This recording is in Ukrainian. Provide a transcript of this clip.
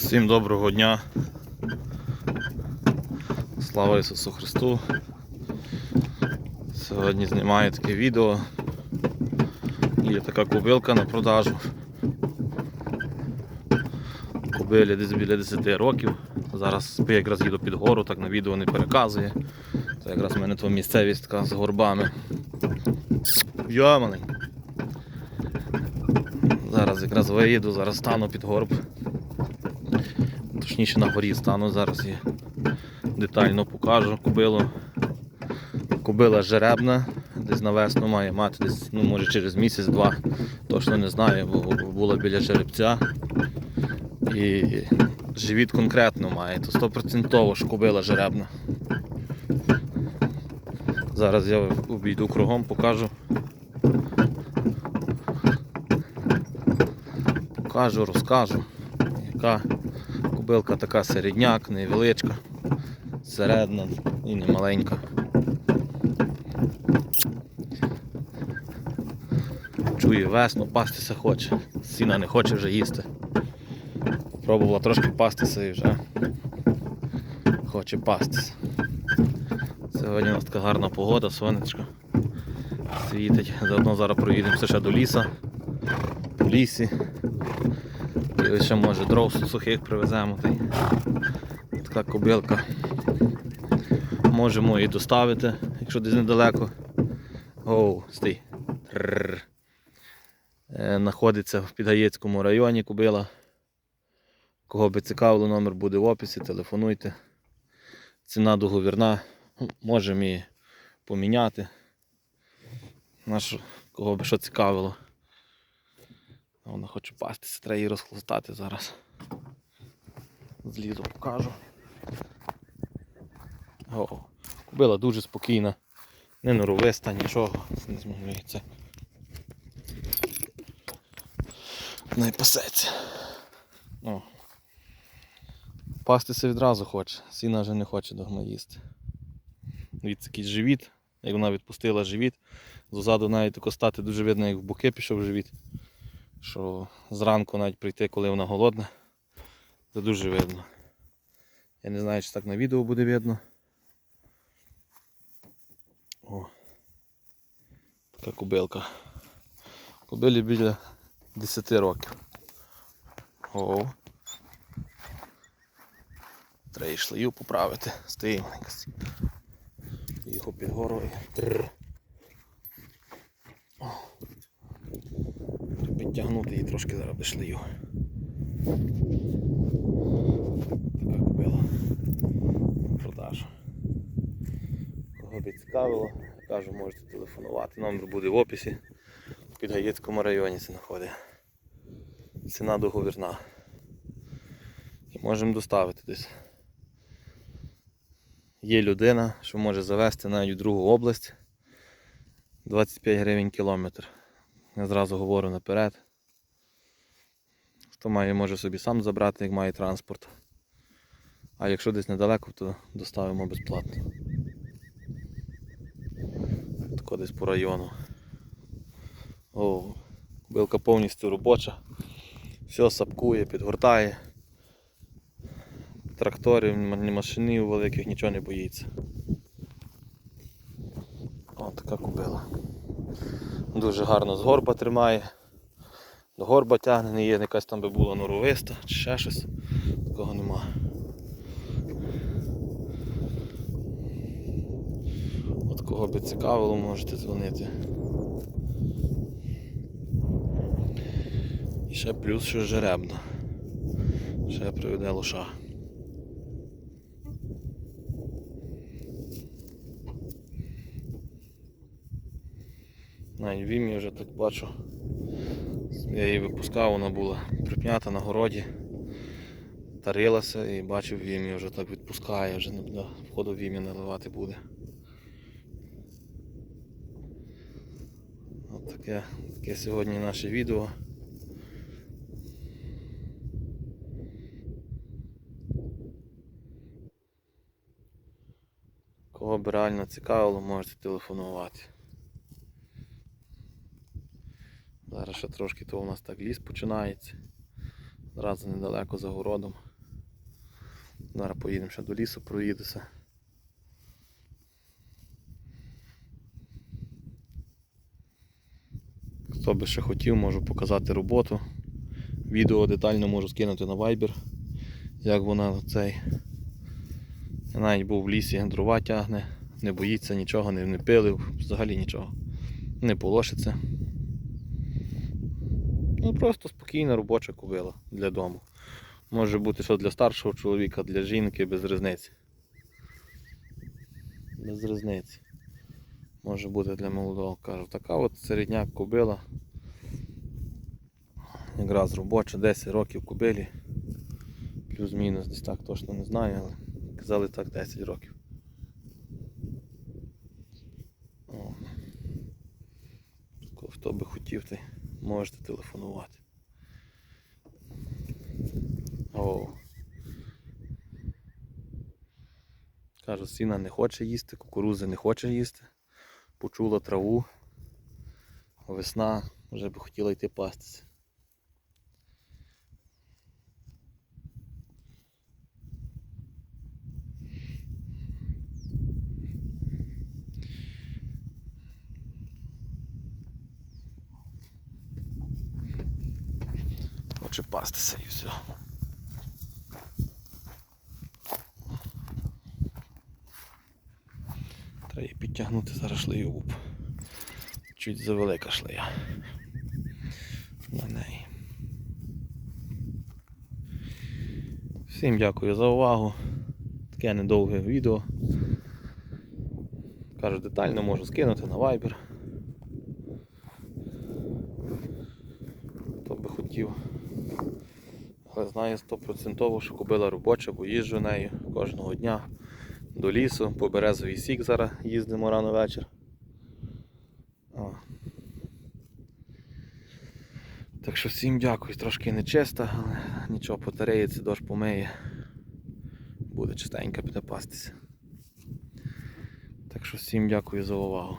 Всім доброго дня. Слава Ісусу Христу. Сьогодні знімаю таке відео. Є така кобилка на продажу. Кобилі десь біля 10 років. Зараз я якраз їду під гору, так на відео не переказує. Це якраз в мене то місцевість така з горбами. Я. Зараз якраз виїду, зараз стану під горб. Точніше на горі стану, зараз і детально покажу кобилу. Кобила жеребна, десь на весну має мати, десь, ну може через місяць-два, точно не знаю, бо була біля жеребця. І живіт конкретно має, то стопроцентово що кобила жеребна. Зараз я обійду кругом, покажу. Покажу, розкажу, яка кобилка така середняк, невеличка, середна і не маленька. Чує весну, пастися хоче, сіна не хоче вже їсти. Пробувала трошки пастися і вже хоче пастися. Сьогодні у нас така гарна погода, сонечко світить. Заодно зараз проїдемося ще до ліса. В лісі. І ще може дров сухих привеземо. Та й така кобилка. Можемо її доставити, якщо десь недалеко. Оу, стій. Е, Знаходиться в Підгаєцькому районі кобила. Кого би цікавило, номер буде в описі, телефонуйте. Ціна договірна. Можемо її поміняти. Наш, кого би що цікавило. Вона хоче пастися, треба її розхлостати зараз. Злізу покажу. О, кобила дуже спокійна, не норовиста, нічого, не змінюється. Не пасеться. О. Пастися відразу хоче, сіна вже не хоче догма їсти. Дивіться, якийсь живіт, як вона відпустила живіт, ззаду навіть стати дуже видно, як в боки пішов живіт. Що зранку навіть прийти, коли вона голодна, це дуже видно. Я не знаю, чи так на відео буде видно. О, така кобилка. Кобилі біля 10 років. О. Треба шлею поправити. Стоїть. Їхав під горою. Тррр. О. Треба підтягнути її трошки зараз до шлею. Така кобила. На Продажу. Кого би цікавило, кажу, можете телефонувати. Номер буде в описі. В Підгаєцькому районі це знаходить. Ціна договірна. І можемо доставити десь. Є людина, що може завести навіть в другу область 25 гривень кілометр. Я зразу говорю наперед. Хто має, може собі сам забрати, як має транспорт. А якщо десь недалеко, то доставимо безплатно. Тако десь по району. О, билка повністю робоча. Все сапкує, підгортає. Тракторів, ні машинів великих, нічого не боїться. О, така кубила. Дуже гарно з горба тримає. До горба тягне, не є якась там би була норовиста чи ще щось. Такого нема. От кого би цікавило, можете дзвонити. І ще плюс, що жеребна. Ще приведе лоша. Навіть вім'я вже так бачу. Я її випускав, вона була припнята на городі. Тарилася і бачив вім'я вже так відпускає, вже до входу вім'я наливати буде. От таке, таке сьогодні наше відео. Кого б реально цікавило, можете телефонувати. Зараз ще трошки то у нас так ліс починається. Зразу недалеко за городом. Зараз поїдемо ще до лісу, проїдуся. Хто би ще хотів, можу показати роботу. Відео детально можу скинути на Viber, як вона цей. Я навіть був в лісі, дрова тягне, не боїться нічого, не, не пилив, взагалі нічого. Не полошиться. Ну просто спокійна робоча кобила для дому. Може бути що для старшого чоловіка, для жінки, без різниці. Без різниці. Може бути для молодого. Кажу, така от середняк кобила. Якраз робоча, 10 років кобилі. Плюс-мінус, десь так точно не знаю, але казали так 10 років. О. Хто би хотів, ти можете телефонувати. О. Кажу, сіна не хоче їсти, кукурузи не хоче їсти. Почула траву. Весна, вже би хотіла йти пастися. Хоче пастися і все. Треба її підтягнути зараз шлею УП. Чуть завелика шлея. На неї. Всім дякую за увагу. Таке недовге відео. Кажу, детально можу скинути на Viber. Хто би хотів. Але знаю стопроцентово, що кобила робоча, бо їжджу нею кожного дня до лісу, по березовий сік зараз їздимо рано вечір. О. Так що всім дякую, трошки нечиста, але нічого потареється, дощ помиє. Буде чистенько піде пастися. Так що всім дякую за увагу.